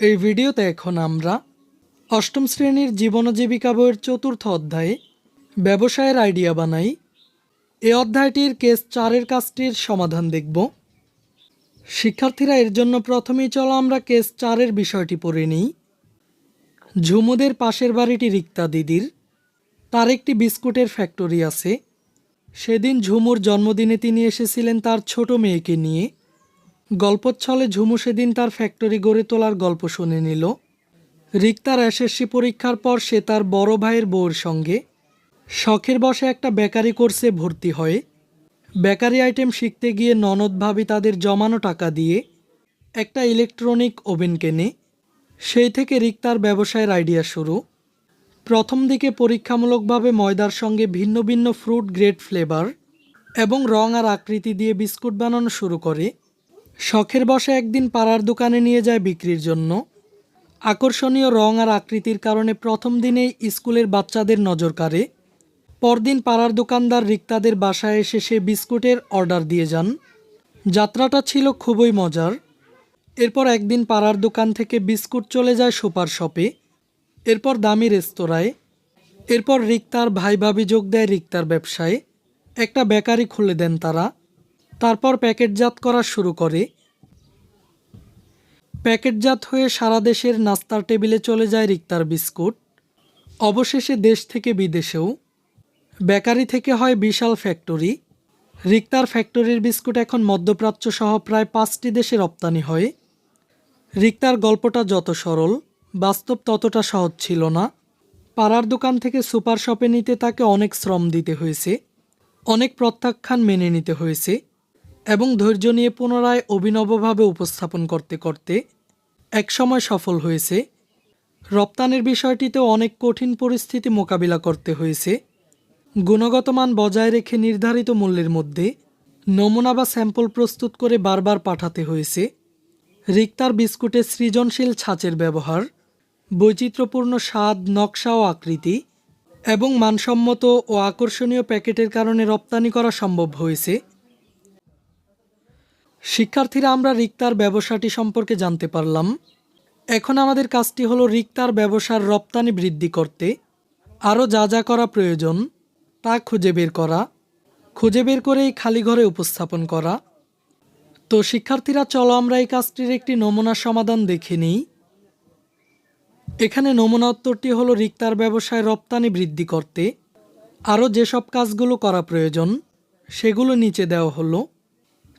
এই ভিডিওতে এখন আমরা অষ্টম শ্রেণির জীবন জীবিকা বইয়ের চতুর্থ অধ্যায়ে ব্যবসায়ের আইডিয়া বানাই। এই অধ্যায়টির কেস চারের কাজটির সমাধান দেখব। শিক্ষার্থীরা এর জন্য প্রথমেই চলো আমরা কেস চারের বিষয়টি পড়ে নিই। ঝুমুদের পাশের বাড়িটি রিক্তা দিদির। তার একটি বিস্কুটের ফ্যাক্টরি আছে। সেদিন ঝুমুর জন্মদিনে তিনি এসেছিলেন তার ছোট মেয়েকে নিয়ে। গল্পচ্ছলে ঝুমু সেদিন তার ফ্যাক্টরি গড়ে তোলার গল্প শুনে নিল। রিক্তার এসএসসি পরীক্ষার পর সে তার বড় ভাইয়ের বউয়ের সঙ্গে শখের বসে একটা বেকারি কোর্সে ভর্তি হয় বেকারি আইটেম শিখতে গিয়ে ননদ ভাবি তাদের জমানো টাকা দিয়ে একটা ইলেকট্রনিক ওভেন কেনে। সেই থেকে রিক্তার ব্যবসায়ের আইডিয়া শুরু। প্রথম দিকে পরীক্ষামূলকভাবে ময়দার সঙ্গে ভিন্ন ভিন্ন ফ্রুট গ্রেড ফ্লেভার এবং রং আর আকৃতি দিয়ে বিস্কুট বানানো শুরু করে। শখের বসে একদিন পাড়ার দোকানে নিয়ে যায় বিক্রির জন্য। আকর্ষণীয় রং আর আকৃতির কারণে প্রথম দিনেই স্কুলের বাচ্চাদের নজর কাড়ে। পরদিন পাড়ার দোকানদার রিক্তাদের বাসায় এসে সে বিস্কুটের অর্ডার দিয়ে যান। যাত্রাটা ছিল খুবই মজার। এরপর একদিন পাড়ার দোকান থেকে বিস্কুট চলে যায় সুপার শপে। এরপর দামি রেস্তোরাঁয়। এরপর রিক্তার ভাই ভাবি যোগ দেয় রিক্তার ব্যবসায়। একটা বেকারি খুলে দেন তারা। তারপর প্যাকেটজাত করা শুরু করে। প্যাকেটজাত হয়ে সারা দেশের নাস্তার টেবিলে চলে যায় রিক্তার বিস্কুট। অবশেষে দেশ থেকে বিদেশেও। বেকারি থেকে হয় বিশাল ফ্যাক্টরি। রিক্তার ফ্যাক্টরির বিস্কুট এখন মধ্যপ্রাচ্য সহ প্রায় পাঁচটি দেশে রপ্তানি হয়। রিক্তার গল্পটা যত সরল, বাস্তব ততটা সহজ ছিল না। পাড়ার দোকান থেকে সুপার শপে নিতে তাকে অনেক শ্রম দিতে হয়েছে। অনেক প্রত্যাখ্যান মেনে নিতে হয়েছে। এবং ধৈর্য নিয়ে পুনরায় অভিনবভাবে উপস্থাপন করতে করতে একসময় সফল হয়েছে। রপ্তানির বিষয়টিতেও অনেক কঠিন পরিস্থিতি মোকাবিলা করতে হয়েছে। গুণগত মান বজায় রেখে নির্ধারিত মূল্যের মধ্যে নমুনা বা স্যাম্পল প্রস্তুত করে বারবার পাঠাতে হয়েছে। রিক্তার বিস্কুটের সৃজনশীল ছাঁচের ব্যবহার, বৈচিত্র্যপূর্ণ স্বাদ, নকশা ও আকৃতি এবং মানসম্মত ও আকর্ষণীয় প্যাকেটের কারণে রপ্তানি করা সম্ভব হয়েছে। শিক্ষার্থীরা আমরা রিক্তার ব্যবসাটি সম্পর্কে জানতে পারলাম। এখন আমাদের কাজটি হলো রিক্তার ব্যবসার রপ্তানি বৃদ্ধি করতে। আরও যা যা করা প্রয়োজন, তা খুঁজে বের করা, খুঁজে বের করে এই খালি ঘরে উপস্থাপন করা। তো শিক্ষার্থীরা, চলো আমরা এই কাজটির একটি নমুনা সমাধান দেখে নিই। এখানে নমুনা উত্তরটি হলো রিক্তার ব্যবসায় রপ্তানি বৃদ্ধি করতে। আরও যেসব কাজগুলো করা প্রয়োজন, সেগুলো নিচে দেওয়া হলো।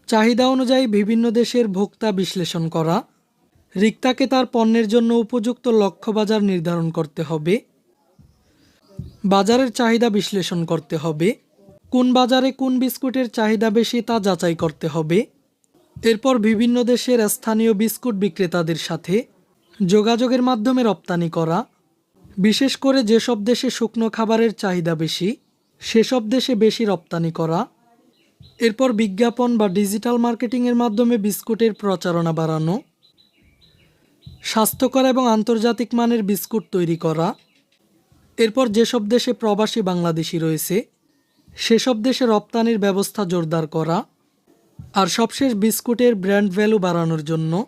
চাহিদা অনুযায়ী বিভিন্ন দেশের ভোক্তা বিশ্লেষণ করা, রিক্তাকে তার পণ্যের জন্য উপযুক্ত লক্ষ্য বাজার নির্ধারণ করতে হবে, বাজারের চাহিদা বিশ্লেষণ করতে হবে, কোন বাজারে কোন বিস্কুটের চাহিদা বেশি তা যাচাই করতে হবে, এরপর বিভিন্ন দেশের স্থানীয় বিস্কুট বিক্রেতাদের সাথে যোগাযোগের মাধ্যমে রপ্তানি করা, বিশেষ করে যেসব দেশে শুকনো খাবারের চাহিদা বেশি, সেসব দেশে বেশি রপ্তানি করা এরপর বিজ্ঞাপন বা ডিজিটাল মার্কেটিংয়ের মাধ্যমে বিস্কুটের প্রচারণা বাড়ানো, স্বাস্থ্যকর এবং আন্তর্জাতিক মানের বিস্কুট তৈরি করা, এরপর যেসব দেশে প্রবাসী বাংলাদেশি রয়েছে, সেসব দেশে রপ্তানির ব্যবস্থা জোরদার করা আর সবশেষ বিস্কুটের ব্র্যান্ড ভ্যালু বাড়ানোর জন্য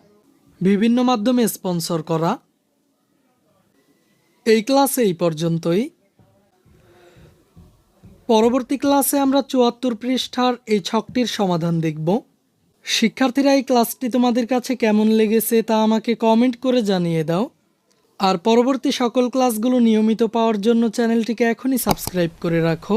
বিভিন্ন মাধ্যমে স্পন্সর করা। এই ক্লাসে এই পর্যন্তই। পরবর্তী ক্লাসে আমরা চুয়াত্তর পৃষ্ঠার এই ছকটির সমাধান দেখব। শিক্ষার্থীরা এই ক্লাসটি তোমাদের কাছে কেমন লেগেছে তা আমাকে কমেন্ট করে জানিয়ে দাও। আর পরবর্তী সকল ক্লাসগুলো নিয়মিত পাওয়ার জন্য চ্যানেলটিকে এখনই সাবস্ক্রাইব করে রাখো।